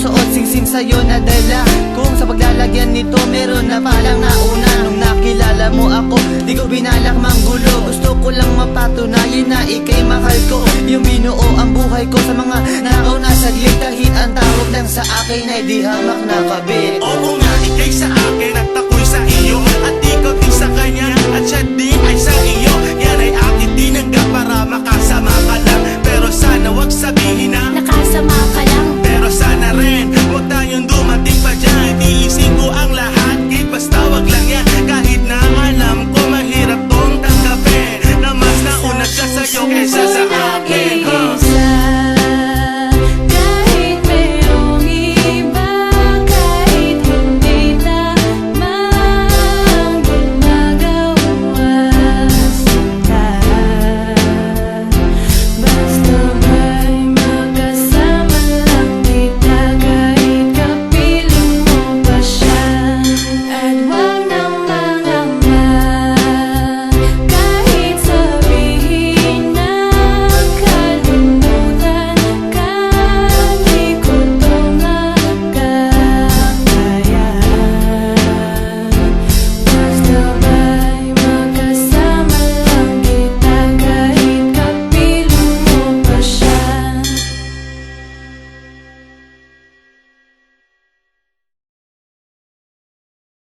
suot Singsing sa'yo na dala. Kung sa paglalagyan nito Meron na palang nauna. Nung nakilala mo ako Di ko binalak manggulo Gusto ko lang mapatunayan na ikay mahal ko. Yung binuo ang buhay ko Sa mga nauna. Na saglit Kahit ang tawag lang sa akin Ay di hamak na kabit. Oo nga, ikay sa akin at ako'y sa iyo. At ikaw din sa kanya. At siya din ay sa